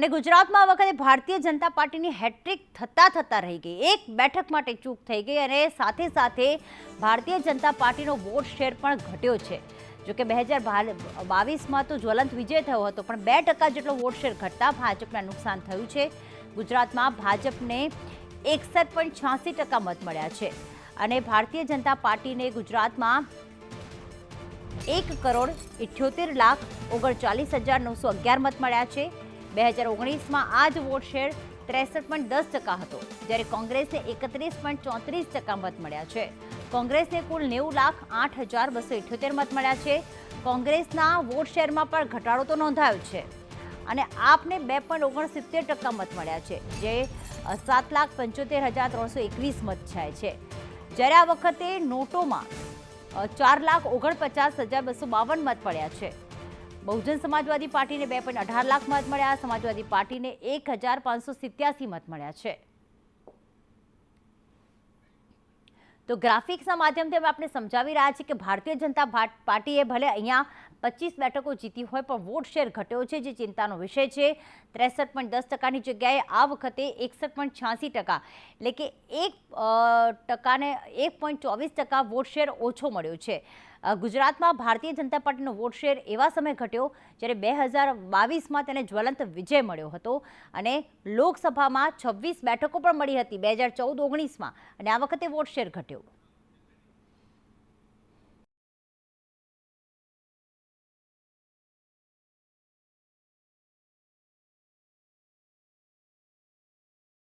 અને ગુજરાતમાં આ વખતે ભારતીય જનતા પાર્ટીની હેટ્રિક થતાં થતાં રહી ગઈ. એક બેઠક માટે ચૂક થઈ ગઈ અને સાથે સાથે ભારતીય જનતા પાર્ટીનો વોટ શેર પણ ઘટ્યો છે. જોકે બે હજાર બાવીસમાં તો જ્વલંત વિજય થયો હતો, પણ બે ટકા જેટલો વોટ શેર ઘટતા ભાજપને નુકસાન થયું છે. ગુજરાતમાં ભાજપને એકસઠ પોઈન્ટ છ્યાસી ટકા મત મળ્યા છે. અને ભારતીય જનતા પાર્ટીને ગુજરાતમાં એક કરોડ ઇઠ્યોતેર લાખ ઓગણચાલીસ હજાર નવસો અગિયાર મત મળ્યા છે. બે હજાર ઓગણીસમાં આ જ વોટ શેર ત્રેસઠ પોઈન્ટ દસ ટકા હતો, જ્યારે કોંગ્રેસને એકત્રીસ પોઈન્ટ ચોત્રીસ ટકા મત મળ્યા છે. કોંગ્રેસને કુલ નેવું લાખ આઠ હજાર બસો ઇઠ્યોતેર મત મળ્યા છે. કોંગ્રેસના વોટ શેરમાં પણ ઘટાડો તો નોંધાયો છે. અને આપને બે પોઈન્ટ ઓગણસિત્તેર ટકા મત મળ્યા છે, જે સાત લાખ પંચોતેર હજાર ત્રણસો એકવીસ મત થાય છે. જ્યારે આ વખતે નોટોમાં ચાર લાખ ઓગણપચાસ હજાર બસો બાવન મત પડ્યા છે. બહુજન સમાજવાદી પાર્ટીને બે પોઈન્ટ અઢાર લાખ મત મળ્યા, સમાજવાદી પાર્ટીને એક હજાર પાંચસો સિત્યાસી મત મળ્યા છે. તો ગ્રાફિક્સના માધ્યમથી આપણે સમજાવી રહ્યા છીએ કે ભારતીય જનતા પાર્ટીએ ભલે અહીંયા પચીસ બેઠકો જીતી હોય, પણ વોટ શેર ઘટ્યો છે, જે ચિંતાનો વિષય છે. ત્રેસઠ પોઈન્ટ દસ ટકાની જગ્યાએ આ વખતે એકસઠ પોઈન્ટ છ્યાસી ટકા, એટલે કે એક ટકાને એક પોઈન્ટ ચોવીસ ટકા વોટ શેર ઓછો મળ્યો છે. ગુજરાતમાં ભારતીય જનતા પાર્ટીનો વોટ શેર એવા સમયે ઘટ્યો જ્યારે બે હજાર બાવીસમાં તેને જ્વલંત વિજય મળ્યો હતો અને લોકસભામાં છવ્વીસ બેઠકો પણ મળી હતી બે હજાર ચૌદ, ઓગણીસમાં. અને આ વખતે વોટ શેર ઘટ્યો.